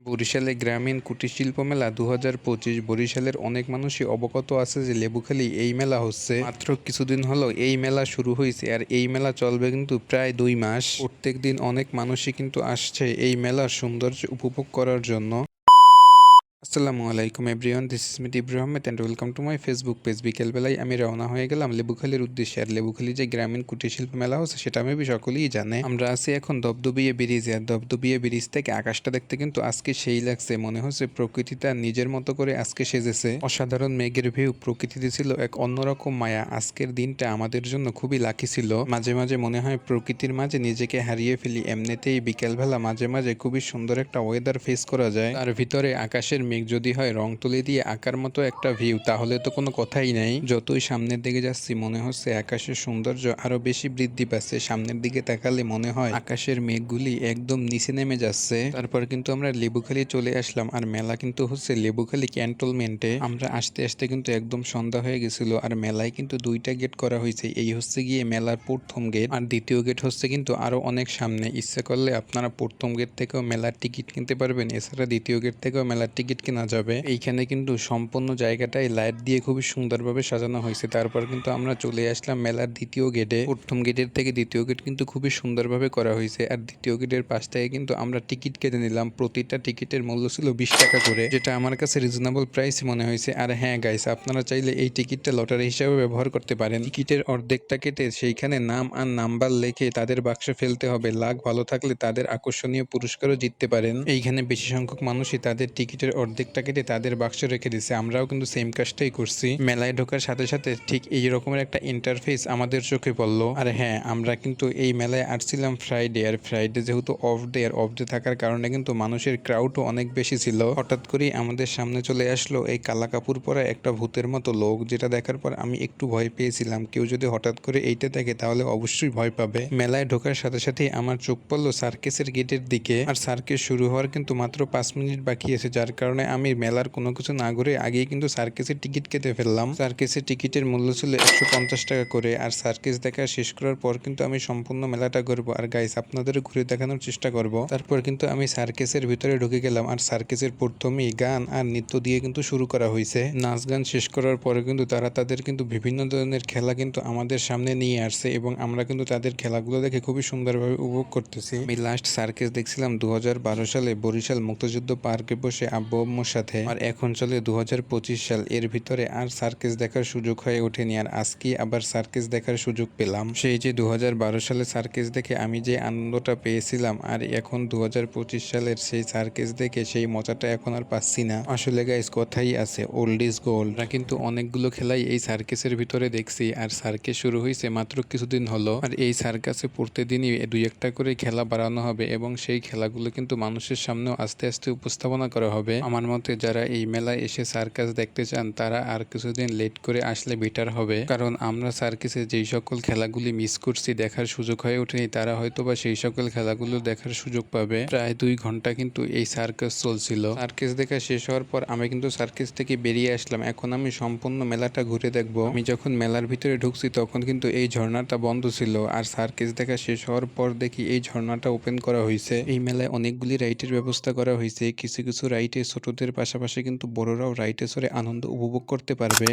বরিশালে গ্রামীণ কুটির শিল্প মেলা দু হাজার পঁচিশ বরিশালের অনেক মানুষই অবগত আছে যে লেবুখালি এই মেলা হচ্ছে। মাত্র কিছুদিন হলো এই মেলা শুরু হয়েছে আর এই মেলা চলবে কিন্তু প্রায় দুই মাস। প্রত্যেক দিন অনেক মানুষই কিন্তু আসছে এই মেলার সৌন্দর্য উপভোগ করার জন্য। আসসালামু আলাইকুম everyone this is meet Ibrahim Ahmed and welcome to my Facebook page বিকেলবেলায় আমি রওনা হয়ে গেলাম লেবুখালীর উদ্দেশ্যে। আর লেবুখালি যে গ্রামীণ কুটির শিল্প মেলা হচ্ছে, সেটা আমি সকলেই জানে। আমরা আছি এখন দবদবিয়ে ব্রিজে। আর দবদবিয়ে ব্রিজ থেকে আকাশটা দেখতে কিন্তু আজকে সেই লাগছে। মনে হচ্ছে প্রকৃতিটা নিজের মতো করে আজকে সেজেছে। অসাধারণ মেঘের ভিউ প্রকৃতিতে ছিল এক অন্যরকম মায়া। আজকের দিনটা আমাদের জন্য খুবই লাকি ছিল। মাঝে মাঝে মনে হয় প্রকৃতির মাঝে নিজেকে হারিয়ে ফেলি। এমনিতেই বিকেলবেলা মাঝে মাঝে খুবই সুন্দর একটা ওয়েদার ফেস করা যায়। আর ভিতরে আকাশের মেঘ যদি হয়, রং তুলি দিয়ে আঁকার মতো একটা ভিউ তাহলে তো কোনো কথাই নাই। যতই সামনের দিকে যাচ্ছি, মনে হচ্ছে আকাশের সৌন্দর্য আরও বেশি বৃদ্ধি পাচ্ছে। সামনের দিকে তাকালে মনে হয় আকাশের মেঘগুলি একদম নিচে নেমে যাচ্ছে। তারপর কিন্তু আমরা লেবুখালি চলে আসলাম, আর মেলা কিন্তু হচ্ছে লেবুখালি ক্যান্টনমেন্টে আমরা আসতে আসতে কিন্তু একদম সন্ধ্যা হয়ে গেছিল, আর মেলায় কিন্তু দুইটা গেট করা হয়েছে। এই হচ্ছে গিয়ে মেলার প্রথম গেট আর দ্বিতীয় গেট হচ্ছে কিন্তু আরও অনেক সামনে। ইচ্ছে করলে আপনারা প্রথম গেট থেকেও মেলার টিকিট কিনতে পারবেন, এছাড়া দ্বিতীয় গেট থেকেও মেলার টিকিট কেনা যাবে। এইখানে কিন্তু সম্পূর্ণ জায়গাটাই লাইট দিয়ে খুবই সুন্দরভাবে সাজানো হয়েছে। তারপর কিন্তু আমরা চলে আসলাম মেলার দ্বিতীয় গেটে প্রথম গেটের থেকে দ্বিতীয় গেট কিন্তু খুবই সুন্দরভাবে করা হয়েছে। আর দ্বিতীয় গেটের পাশ থেকে কিন্তু আমরা টিকিট কেটে নিলাম। প্রতিটা টিকিটের মূল্য ছিল বিশ টাকা করে, যেটা আমার কাছে রিজনেবল প্রাইস মনে হয়েছে। আর হ্যাঁ গাইস আপনারা চাইলে এই টিকিটটা লটারি হিসাবে ব্যবহার করতে পারেন। টিকিটের অর্ধেকটা কেটে সেইখানে নাম আর নাম্বার লেখে তাদের বাক্সে ফেলতে হবে। লাখ ভালো থাকলে তাদের আকর্ষণীয় পুরস্কারও জিততে পারেন। এইখানে বেশি সংখ্যক মানুষই তাদের টিকিটের অর্ধেকটা কেটে তাদের বাক্সে রেখে দিছে। আমরাও কিন্তু সেম কাজটাই করছি। মেলায় ঢোকার সাথে সাথে ঠিক এই রকমের একটা ইন্টারফেস আমাদের চোখে পড়ল। আর হ্যাঁ আমরা কিন্তু এই মেলায় আসছিলাম ফ্রাইডে আর ফ্রাইডে যেহেতু অফ ডে আর অফ ডে থাকার কারণে কিন্তু মানুষের ক্রাউডও অনেক বেশি ছিল। হঠাৎ করেই আমাদের সামনে চলে আসলো এই কালা কাপড় পরা একটা ভূতের মতো লোক, যেটা দেখার পর আমি একটু ভয় পেয়েছিলাম। কেউ যদি হঠাৎ করে এইটা দেখে, তাহলে অবশ্যই ভয় পাবে। মেলায় ঢোকার সাথে সাথে আমার চোখ পড়ল সার্কেসের গেটের দিকে। আর সার্কেস শুরু হওয়ার কিন্তু মাত্র পাঁচ মিনিট বাকি আছে, যার কারণে আমি মেলার কোনো কিছু না ঘুরে আগেই কিন্তু সার্কেসের টিকিট কেটে ফেললাম। সার্কেসের টিকিটের মূল্য ছিল একশো পঞ্চাশ টাকা করে আর সার্কেস দেখা শেষ করার পর কিন্তু আমি সম্পূর্ণ মেলাটা ঘুরবো। আর গাইস আপনাদের ঘুরে দেখানোর চেষ্টা করব। তারপর কিন্তু আমি সার্কেসের ভিতরে ঢুকে গেলাম আর সার্কেসের প্রথমেই গান আর নৃত্য দিয়ে কিন্তু শুরু করা হয়েছে। নাচ গান শেষ করার পরে কিন্তু তারা তাদের কিন্তু বিভিন্ন ধরনের খেলা কিন্তু আমাদের সামনে নিয়ে আসছে এবং আমরা কিন্তু তাদের খেলাগুলো দেখে খুবই সুন্দরভাবে উপভোগ করতেছি। আমি লাস্ট সার্কেস দেখছিলাম দু হাজার বারো সালে বরিশাল মুক্তিযুদ্ধ পার্কে বসে আব্বু আম্মুর সাথে। আর এখন চলে দু হাজার পঁচিশ সাল। এর ভিতরে আর সার্কেস দেখার সুযোগ হয়ে ওঠেনি। আর আজকে আবার সার্কেস দেখার সুযোগ পেলাম। সেই যে দু সালে সার্কেস দেখে আমি যে আনন্দটা পেয়েছিলাম, আর এখন দু হাজার পঁচিশ সালের সেই সার্কেস দেখে সেই মজাটা এখন আর পাচ্ছি না। আসলে গাইস কথাই আছে ওল্ড ইজ গোল্ড কিন্তু অনেকগুলো খেলাই এই সার্কেসের ভিতরে দেখছি, আর সার্কেস শুরু হয়েছে মাত্র কিছুদিন হলো। আর এই সার্কাসে প্রতিদিনই দুই একটা করে খেলা বাড়ানো হবে এবং সেই খেলাগুলো কিন্তু মানুষের সামনেও আস্তে আস্তে উপস্থাপনা করা হবে। আমার মতে যারা এই মেলায় এসে সার্কাস দেখতে চান, তারা আর কিছুদিন লেট করে আসলে বেটার হবে। কারণ আমরা সার্কাসে যেই সকল খেলাগুলি মিস করছি, দেখার সুযোগ হয়ে ওঠেনি, তারা হয়তো বা সেই সকল খেলাগুলো দেখার সুযোগ পাবে। প্রায় দুই ঘণ্টা কিন্তু এই সার্কাস চলছিল। সার্কাস দেখা শেষ হওয়ার পর আমি কিন্তু সার্কাস থেকে বেরিয়ে আসলাম। এখন আমি সম্পূর্ণ মেলাটা ঘুরে দেখব। আমি যখন মেলার ভিতরে ঢুকছি, তখন কিন্তু এই ঝর্ণাটা বন্ধ ছিল। আর সার্কাস দেখা শেষ হওয়ার পর দেখি এই ঝর্ণাটা ওপেন করা হয়েছে। এই মেলায় অনেকগুলি রাইডের ব্যবস্থা করা হয়েছে। কিছু কিছু রাইডে ছোটদের পাশাপাশি কিন্তু বড়রাও রাইটে চড়ে আনন্দ উপভোগ করতে পারবে।